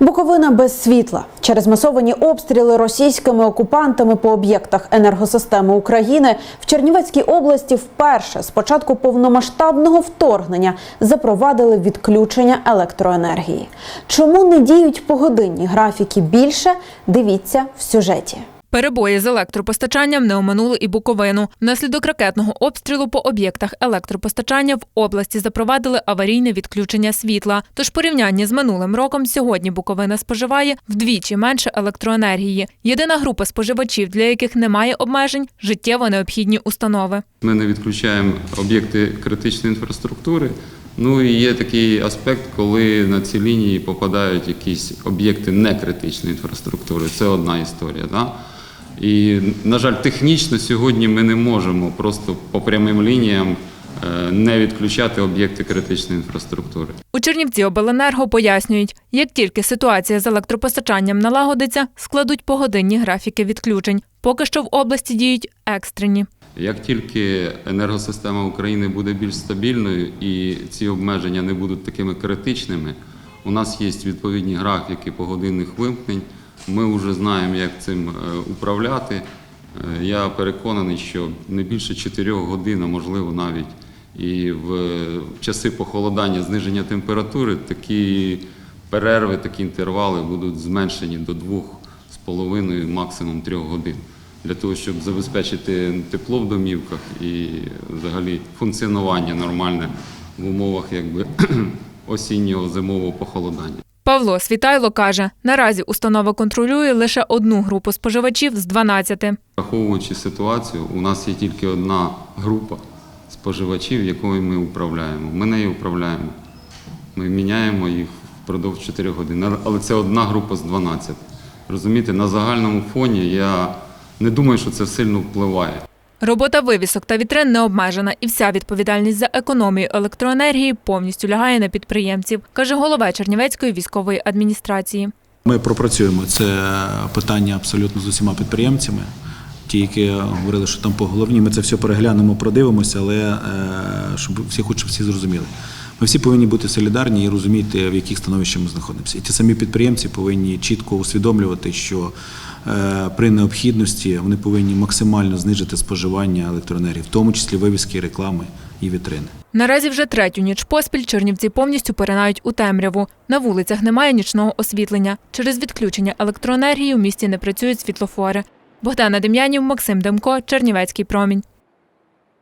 Буковина без світла через масовані обстріли російськими окупантами по об'єктах енергосистеми України в Чернівецькій області вперше з початку повномасштабного вторгнення запровадили відключення електроенергії. Чому не діють погодинні графіки більше? Дивіться в сюжеті. Перебої з електропостачанням не оминули і Буковину. Внаслідок ракетного обстрілу по об'єктах електропостачання в області запровадили аварійне відключення світла. Тож порівнянні з минулим роком сьогодні Буковина споживає вдвічі менше електроенергії. Єдина група споживачів, для яких немає обмежень життєво необхідні установи. Ми не відключаємо об'єкти критичної інфраструктури. Ну і є такий аспект, коли на ці лінії попадають якісь об'єкти некритичної інфраструктури. Це одна історія. Да? І, на жаль, технічно сьогодні ми не можемо просто по прямим лініям е, не відключати об'єкти критичної інфраструктури. У Чернівці обленерго пояснюють, як тільки ситуація з електропостачанням налагодиться, складуть погодинні графіки відключень. Поки що в області діють екстрені. Як тільки енергосистема України буде більш стабільною і ці обмеження не будуть такими критичними, у нас є відповідні графіки погодинних вимкнень. Ми вже знаємо, як цим е, управляти. Е, Я переконаний, що не більше 4 годин, а можливо навіть і в часи похолодання, зниження температури, такі перерви, такі інтервали будуть зменшені до 2,5, максимум 3 годин для того, щоб забезпечити тепло в домівках і взагалі функціонування нормальне в умовах якби осіннього зимового похолодання. Павло Світайло каже, наразі установа контролює лише одну групу споживачів з 12. Враховуючи ситуацію, у нас є тільки одна група споживачів, якою ми управляємо. Ми нею управляємо. Ми міняємо їх впродовж 4 годин. Але це одна група з 12. Розумієте, на загальному фоні я не думаю, що це сильно впливає. Робота вивісок та вітрин не обмежена, і вся відповідальність за економію електроенергії повністю лягає на підприємців, каже голова Чернівецької військової адміністрації. Ми пропрацюємо це питання абсолютно з усіма підприємцями. Ті, які говорили, що там по головні, ми це все переглянемо, продивимося, але е, щоб всі хоч всі зрозуміли. Ми всі повинні бути солідарні і розуміти, в яких становищах ми знаходимося. І ті самі підприємці повинні чітко усвідомлювати, що е, при необхідності вони повинні максимально знижити споживання електроенергії, в тому числі вивіски, реклами і вітрини. Наразі вже третю ніч поспіль чернівці повністю поринають у темряву. На вулицях немає нічного освітлення. Через відключення електроенергії у місті не працюють світлофори. Богдана Дем'янів, Максим Демко, Чернівецький промінь.